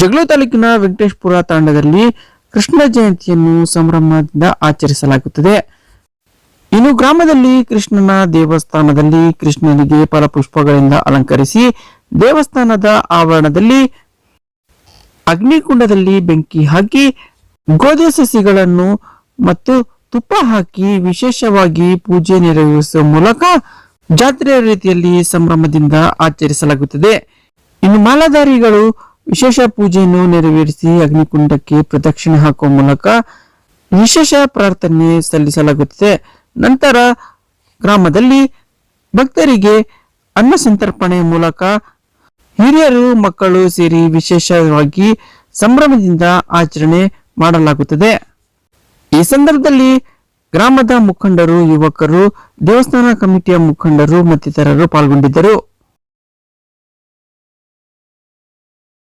ಜಗಳೂರು ತಾಲೂಕಿನ ವೆಂಕಟೇಶ್ಪುರ ತಾಂಡದಲ್ಲಿ ಕೃಷ್ಣ ಜಯಂತಿಯನ್ನು ಸಂಭ್ರಮದಿಂದ ಆಚರಿಸಲಾಗುತ್ತದೆ. ಇನ್ನು ಗ್ರಾಮದಲ್ಲಿ ಕೃಷ್ಣನ ದೇವಸ್ಥಾನದಲ್ಲಿ ಕೃಷ್ಣನಿಗೆ ಫಲಪುಷ್ಪಗಳಿಂದ ಅಲಂಕರಿಸಿ ದೇವಸ್ಥಾನದ ಆವರಣದಲ್ಲಿ ಅಗ್ನಿಕುಂಡದಲ್ಲಿ ಬೆಂಕಿ ಹಾಕಿ ಗೋಧಿ ಸಸಿಗಳನ್ನು ಮತ್ತು ತುಪ್ಪ ಹಾಕಿ ವಿಶೇಷವಾಗಿ ಪೂಜೆ ನೆರವೇರಿಸುವ ಮೂಲಕ ಜಾತ್ರೆಯ ರೀತಿಯಲ್ಲಿ ಸಂಭ್ರಮದಿಂದ ಆಚರಿಸಲಾಗುತ್ತದೆ. ಇನ್ನು ಮಾಲಾಧಾರಿಗಳು ವಿಶೇಷ ಪೂಜೆಯನ್ನು ನೆರವೇರಿಸಿ ಅಗ್ನಿಕುಂಡಕ್ಕೆ ಪ್ರದಕ್ಷಿಣೆ ಹಾಕುವ ಮೂಲಕ ವಿಶೇಷ ಪ್ರಾರ್ಥನೆ ಸಲ್ಲಿಸಲಾಗುತ್ತದೆ. ನಂತರ ಗ್ರಾಮದಲ್ಲಿ ಭಕ್ತರಿಗೆ ಅನ್ನ ಸಂತರ್ಪಣೆ ಮೂಲಕ ಹಿರಿಯರು, ಮಕ್ಕಳು ಸೇರಿ ವಿಶೇಷವಾಗಿ ಸಂಭ್ರಮದಿಂದ ಆಚರಣೆ ಮಾಡಲಾಗುತ್ತದೆ. ಈ ಸಂದರ್ಭದಲ್ಲಿ ಗ್ರಾಮದ ಮುಖಂಡರು, ಯುವಕರು, ದೇವಸ್ಥಾನ ಕಮಿಟಿಯ ಮುಖಂಡರು ಮತ್ತಿತರರು ಪಾಲ್ಗೊಂಡಿದ್ದರು.